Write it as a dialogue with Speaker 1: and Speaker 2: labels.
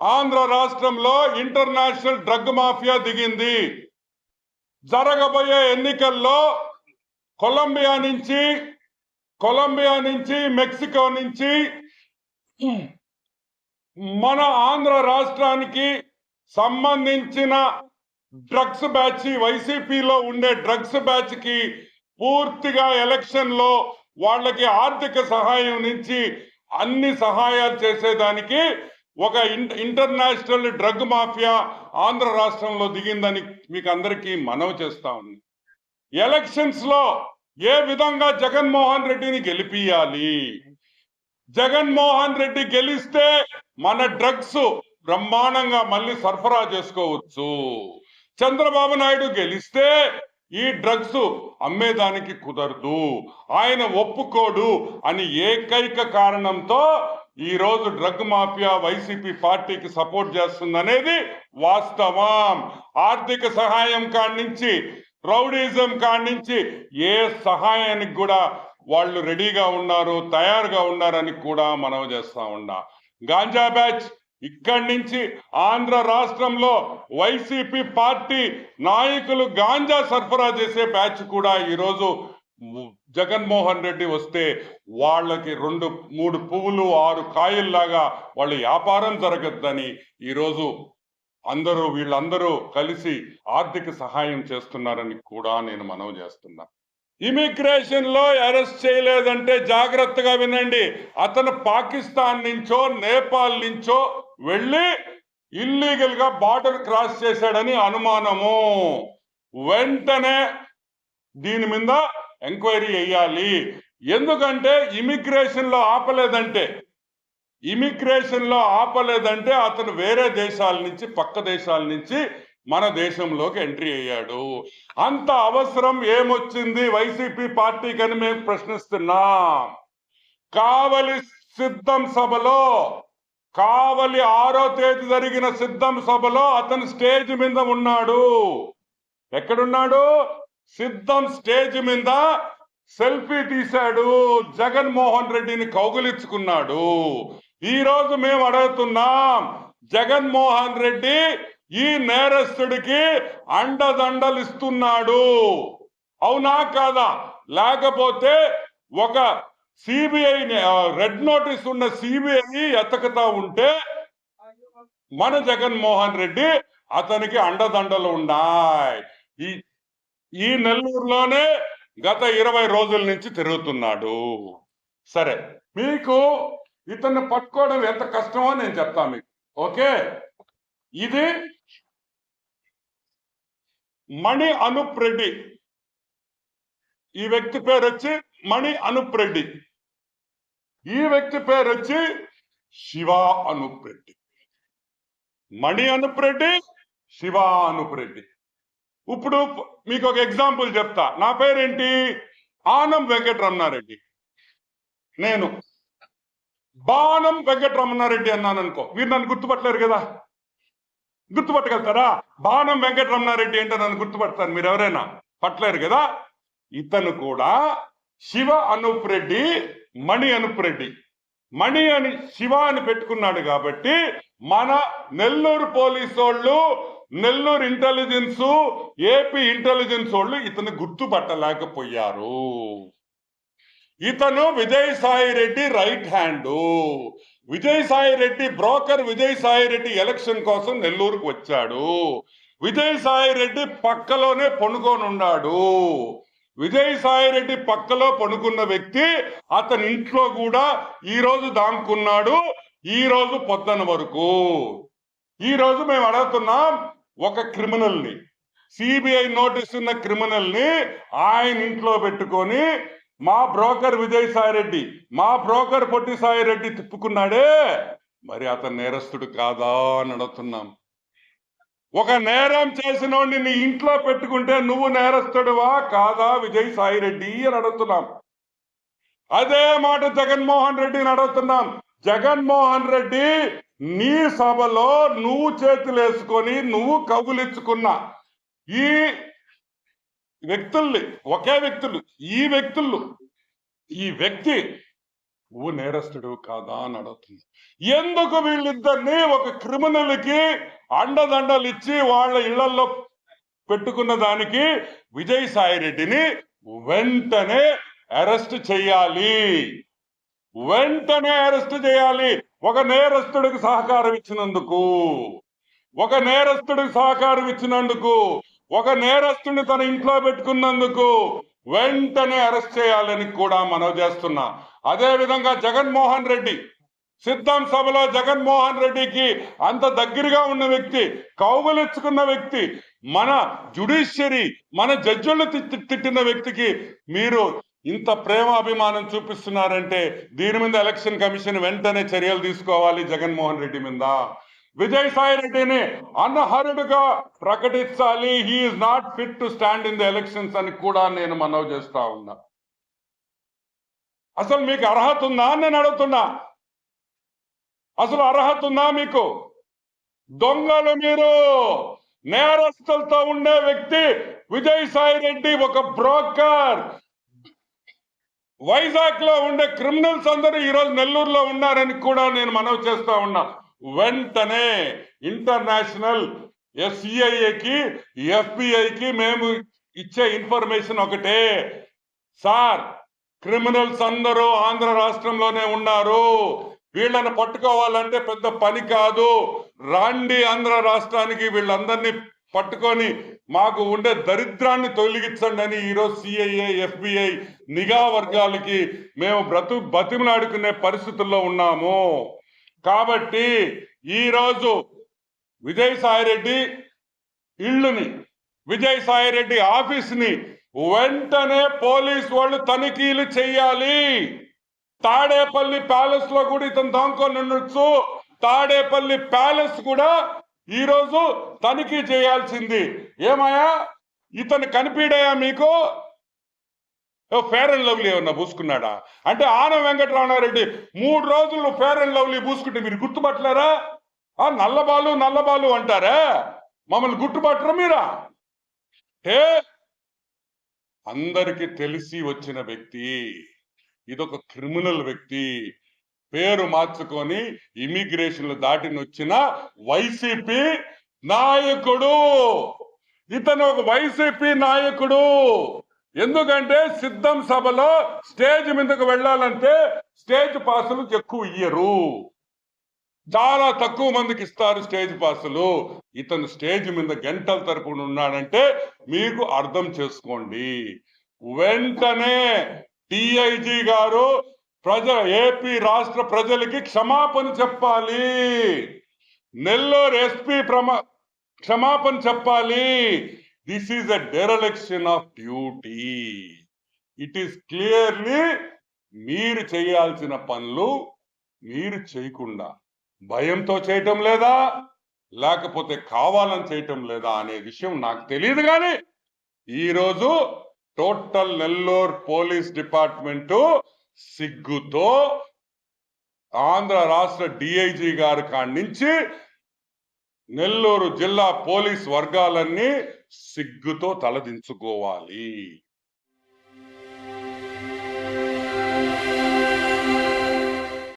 Speaker 1: ఆంధ్ర రాష్ట్రంలో international drug mafia దిగింది. జరగబోయే ఎన్నికల్లో కొలంబియా నుంచి కొలంబియా నుంచి మెక్సికో నుంచి మన ఆంధ్ర రాష్ట్రానికి సంబంధించిన డ్రగ్స్ బ్యాచ్ వైసీపీలో ఉండే డ్రగ్స్ బ్యాచ్కి పూర్తిగా ఎలక్షన్లో వాళ్ళకి ఆర్థిక సహాయం నుంచి అన్ని సహాయాలు చేసేదానికి ఒక ఇంటర్నేషనల్ డ్రగ్ మాఫియా ఆంధ్ర రాష్ట్రంలో దిగిందని మీకు అందరికీ మనవి చేస్తా ఉంది ఎలక్షన్స్లో ఏ విధంగా జగన్మోహన్ రెడ్డిని గెలిపియాలి జగన్మోహన్ రెడ్డి గెలిస్తే మన డ్రగ్స్ బ్రహ్మాండంగా మళ్ళీ సరఫరా చేసుకోవచ్చు. చంద్రబాబు నాయుడు గెలిస్తే ఈ డ్రగ్స్ అమ్మేదానికి కుదరదు. ఆయన ఒప్పుకోడు అని ఏకైక కారణంతో ఈరోజు డ్రగ్ మాఫియా వైసీపీ పార్టీకి సపోర్ట్ చేస్తుందనేది వాస్తవం. ఆర్థిక సహాయం కాడి నుంచి రౌడీజం కాడి ఏ సహాయానికి కూడా వాళ్ళు రెడీగా ఉన్నారు తయారుగా ఉన్నారని కూడా మనం చేస్తా ఉన్నా. గాంజా బ్యాచ్ ఇక్కడి నుంచి ఆంధ్ర రాష్ట్రంలో వైసీపీ పార్టీ నాయకులు గాంజా సరఫరా చేసే బ్యాచ్ కూడా ఈరోజు జగన్మోహన్ రెడ్డి వస్తే వాళ్ళకి రెండు మూడు పువ్వులు ఆరు కాయల్లాగా వాళ్ళ వ్యాపారం జరగద్దని ఈరోజు అందరూ వీళ్ళందరూ కలిసి ఆర్థిక సహాయం చేస్తున్నారని కూడా నేను మనవి చేస్తున్నా. ఇమిగ్రేషన్లో అరెస్ట్ చేయలేదంటే జాగ్రత్తగా వినండి. అతను పాకిస్తాన్ నుంచో నేపాల్ నుంచో వెళ్ళి ఇల్లీగల్గా బార్డర్ క్రాస్ చేశాడని అనుమానము. వెంటనే దీని మీద ఎంక్వైరీ వేయాలి ఎందుకంటే ఇమిగ్రేషన్లో ఆపలేదంటే ఇమిగ్రేషన్లో ఆపలేదంటే అతను వేరే దేశాల నుంచి పక్క దేశాల నుంచి మన దేశంలోకి ఎంట్రీ అయ్యాడు. అంత అవసరం ఏమొచ్చింది? వైసీపీ పార్టీకి అని మేము ప్రశ్నిస్తున్నాం. కావలి సిద్ధం సభలో కావలి ఆరో తేదీ జరిగిన సిద్ధం సభలో అతను స్టేజ్ మీద ఉన్నాడు. ఎక్కడున్నాడు? సిద్ధం స్టేజ్ మీద సెల్ఫీ తీశాడు జగన్మోహన్ రెడ్డిని కౌగులించుకున్నాడు. ఈ రోజు మేము అడుగుతున్నాం జగన్మోహన్ రెడ్డి ఈ నేరస్తుడికి అండదండలు ఇస్తున్నాడు అవునా కాదా? లేకపోతే ఒక సిబిఐ రెడ్ నోటీస్ ఉన్న సిబిఐ ఎతకతా ఉంటే మన జగన్మోహన్ రెడ్డి అతనికి అండదండలు ఉన్నాయి. ఈ ఈ నెల్లూరులోనే గత ఇరవై రోజుల నుంచి తిరుగుతున్నాడు. సరే మీకు ఇతన్ని పట్టుకోవడం ఎంత కష్టమో నేను చెప్తా మీకు. ఓకే? ఇది మణి అనుప్ రెడ్డి ఈ వ్యక్తి పేరు వచ్చి మణి అనుప్ రెడ్డి ఈ వ్యక్తి పేరు వచ్చి శివ అనుప్ రెడ్డి మణి అనుప్ రెడ్డి శివ అనుప్ రెడ్డి ఇప్పుడు మీకు ఒక ఎగ్జాంపుల్ చెప్తా. నా పేరేంటి? ఆనం వెంకటరమణారెడ్డి. నేను. బాణం వెంకటరమణారెడ్డి అన్నాను అనుకో మీరు నన్ను గుర్తుపట్టలేరు కదా? గుర్తుపట్టగలుగుతారా? బాణం వెంకటరమణారెడ్డి అంటే నన్ను గుర్తుపడతాను మీరు ఎవరైనా పట్టలేరు కదా? ఇతను కూడా శివ అనూప్ రెడ్డి మణి అనూప్ రెడ్డి. మణి అని శివ అని పెట్టుకున్నాడు కాబట్టి మన నెల్లూరు పోలీసు వాళ్ళు నెల్లూరు ఇంటెలిజెన్స్ ఏపీ ఇంటెలిజెన్స్ వాళ్ళు ఇతను గుర్తుపట్టలేకపోయారు. ఇతను Vijayasai Reddy right hand. Vijayasai Reddy broker Vijayasai Reddy election కోసం నెల్లూరుకు వచ్చాడు. విజయసాయి రెడ్డి పక్కలోనే పనుకొని ఉన్నాడు. విజయసాయి రెడ్డి పక్కలో పనుకున్న వ్యక్తి అతని ఇంట్లో కూడా ఈ రోజు దాముకున్నాడు ఈ రోజు పొద్దున వరకు. ఈ రోజు మేము అడుగుతున్నాం ఒక క్రిమినల్ని సిబిఐ నోటీస్ ఉన్న క్రిమినల్ని ఆయన ఇంట్లో పెట్టుకొని మా బ్రోకర్ విజయసాయి రెడ్డి మా బ్రోకర్ పొట్టి సాయి రెడ్డి తిప్పుకున్నాడే. మరి అతను నేరస్తుడు కాదా అని అడుగుతున్నాం. ఒక నేరం చేసిన నీ ఇంట్లో పెట్టుకుంటే నువ్వు నేరస్తుడువా కాదా విజయ్ సాయిరెడ్డి అని అడుగుతున్నాం. అదే మాట జగన్మోహన్ రెడ్డిని అడుగుతున్నాం. జగన్మోహన్ రెడ్డి నీ సభలో నువ్వు చేతులేసుకొని నువ్వు కబులిచ్చుకున్న ఈ వ్యక్తుల్ని ఒకే వ్యక్తులు ఈ వ్యక్తులు ఈ వ్యక్తి నువ్వు నేరస్తుడు కాదా అని అడుగుతుంది. ఎందుకు వీళ్ళిద్దరిని ఒక క్రిమినల్కి అండదండలు ఇచ్చి వాళ్ళ ఇళ్ళలో పెట్టుకున్న దానికి విజయసాయి రెడ్డిని వెంటనే అరెస్ట్ చేయాలి? వెంటనే అరెస్ట్ చేయాలి. ఒక నేరస్తుడికి సహకారం ఇచ్చినందుకు. ఒక నేరస్తుడికి సహకారం ఇచ్చినందుకు. ఒక నేరస్తుడిని తన ఇంట్లో పెట్టుకున్నందుకు. వెంటనే అరెస్ట్ చేయాలని కూడా మనం చేస్తున్నా. అదే విధంగా జగన్మోహన్ రెడ్డి సిద్ధం సభలో జగన్మోహన్ రెడ్డికి అంత దగ్గరగా ఉన్న వ్యక్తి కౌగులించుకున్న వ్యక్తి మన జుడిషియరీ మన జడ్జిలు తిట్టిన వ్యక్తికి మీరు ఇంత ప్రేమ అభిమానం చూపిస్తున్నారంటే దీని మీద ఎలక్షన్ కమిషన్ వెంటనే చర్యలు తీసుకోవాలి జగన్మోహన్ రెడ్డి మీద. విజయసాయి రెడ్డిని అనర్హుడుగా ప్రకటించాలి. He's not fit to stand in the elections అని కూడా నేను మనవి చేస్తా ఉన్నా. అసలు మీకు అర్హత ఉందా అని నేను అడుగుతున్నా. అసలు అర్హత ఉందా మీకు? దొంగలు మీరు! నేరస్తులతో ఉండే వ్యక్తి విజయసాయి రెడ్డి ఒక బ్రోకర్. వైజాగ్లో ఉండే క్రిమినల్స్ అందరూ ఈరోజు నెల్లూరులో ఉన్నారని కూడా నేను మనవి చేస్తా ఉన్నా. వెంటనే ఇంటర్నేషనల్ ఎస్ఈఐకి ఎఫ్బిఐకి మేము ఇచ్చే ఇన్ఫర్మేషన్ ఒకటే. సార్ క్రిమినల్స్ అందరూ ఆంధ్ర రాష్ట్రంలోనే ఉన్నారు. వీళ్ళని పట్టుకోవాలంటే పెద్ద పని కాదు. రాండి ఆంధ్ర రాష్ట్రానికి వీళ్ళందరినీ పట్టుకొని మాకు ఉండే దరిద్రాన్ని తొలగించండి అని ఈరోజు సిఐఏ ఎఫ్బిఐ నిఘా వర్గాలకి మేము బ్రతు బతిమలాడుకునే పరిస్థితుల్లో ఉన్నాము. కాబట్టి ఈరోజు విజయసాయి రెడ్డి ఇళ్ళుని విజయసాయి రెడ్డి వెంటనే పోలీస్ వాళ్ళు తనిఖీలు చెయ్యాలి తాడేపల్లి ప్యాలెస్లో కూడా ఇతను దాంకొని ఉండొచ్చు. తాడేపల్లి ప్యాలెస్ కూడా ఈరోజు తనిఖీ చేయాల్సింది. ఏమయ్యా? ఇతను కనిపించాయా మీకు? ఫేర్ అండ్ లవ్లీ ఏమన్నా పూసుకున్నాడా? అంటే ఆన వెంకటరమణారెడ్డి మూడు రోజులు ఫేర్ అండ్ లవ్లీ పూసుకుంటే మీరు గుర్తుపట్టలేరా? ఆ నల్లబాలు నల్లబాలు అంటారా? మమ్మల్ని గుర్తుపట్టరా మీరా? హే అందరికి తెలిసి వచ్చిన వ్యక్తి ఇదొక క్రిమినల్ వ్యక్తి. పేరు మార్చుకొని ఇమిగ్రేషన్ దాటిని వచ్చిన వైసీపీ నాయకుడు. ఇతను ఒక వైసీపీ నాయకుడు. ఎందుకంటే సిద్ధం సభలో స్టేజ్ మీదకు వెళ్ళాలంటే స్టేజ్ పాసులు ఎక్కువ ఇయ్యరు. చాలా తక్కువ మందికి ఇస్తారు స్టేజ్ పాసులు. ఇతను స్టేజ్ మీద గంటల తరపున ఉన్నాడంటే మీకు అర్థం చేసుకోండి. వెంటనే టిఐజీ గారు ప్రజ ఏపీ రాష్ట్ర ప్రజలకి క్షమాపణ చెప్పాలి. నెల్లూరు ఎస్పీ ప్రమా క్షమాపణ చెప్పాలి. This is a dereliction of duty it is clearly మీరు చేయాల్సిన పనులు మీరు చేయకుండా భయంతో చేయటం లేదా లేకపోతే కావాలని చేయటం లేదా అనే విషయం నాకు తెలియదు కానీ ఈరోజు టోటల్ నెల్లూరు పోలీస్ డిపార్ట్మెంటు సిగ్గుతో ఆంధ్ర రాష్ట్ర డిఐజీ గారి కాడి నుంచి నెల్లూరు జిల్లా పోలీస్ వర్గాలన్నీ సిగ్గుతో తలదించుకోవాలి.